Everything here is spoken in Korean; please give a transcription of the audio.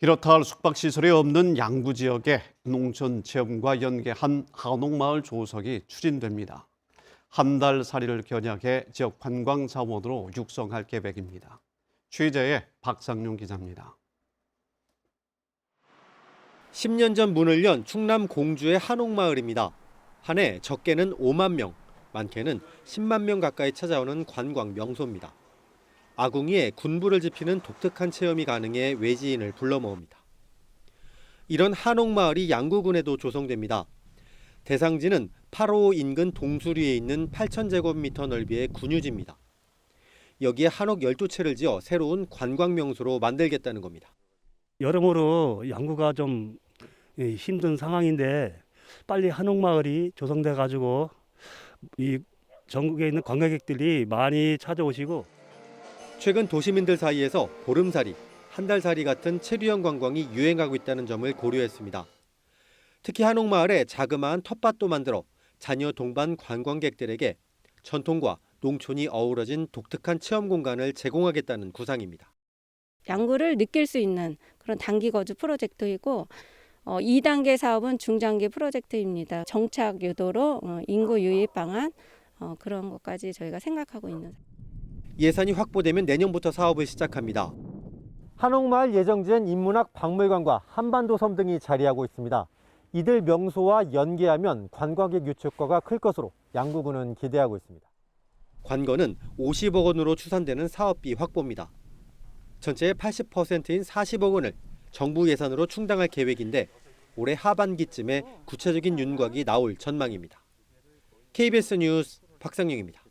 이렇다 할 숙박시설이 없는 양구 지역에 농촌 체험과 연계한 한옥마을 조석이 추진됩니다. 한 달 살이를 겨냥해 지역 관광 자원으로 육성할 계획입니다. 취재의 박상용 기자입니다. 10년 전 문을 연 충남 공주의 한옥마을입니다. 한 해 적게는 5만 명, 많게는 10만 명 가까이 찾아오는 관광 명소입니다. 아궁이에 군부를 지피는 독특한 체험이 가능해 외지인을 불러 모읍니다. 이런 한옥마을이 양구군에도 조성됩니다. 대상지는 8호 인근 동수리에 있는 8,000제곱미터 넓이의 군유지입니다. 여기에 한옥 12채를 지어 새로운 관광 명소로 만들겠다는 겁니다. 여러모로 양구가 좀 예, 힘든 상황인데 빨리 한옥 마을이 조성돼 가지고 이 전국에 있는 관광객들이 많이 찾아오시고 최근 도시민들 사이에서 보름살이, 한 달살이 같은 체류형 관광이 유행하고 있다는 점을 고려했습니다. 특히 한옥마을에 자그마한 텃밭도 만들어 자녀 동반 관광객들에게 전통과 농촌이 어우러진 독특한 체험 공간을 제공하겠다는 구상입니다. 양구를 느낄 수 있는 그런 단기 거주 프로젝트이고 어, 2단계 사업은 중장기 프로젝트입니다. 정착 유도로 어, 인구 유입 방안 어, 그런 것까지 저희가 생각하고 있는 예산이 확보되면 내년부터 사업을 시작합니다. 한옥마을 예정지엔 인문학 박물관과 한반도 섬 등이 자리하고 있습니다. 이들 명소와 연계하면 관광객 유축과가 클 것으로 양구군은 기대하고 있습니다. 관건은 50억 원으로 추산되는 사업비 확보입니다. 전체의 80%인 40억 원을 정부 예산으로 충당할 계획인데 올해 하반기쯤에 구체적인 윤곽이 나올 전망입니다. KBS 뉴스 박상영입니다.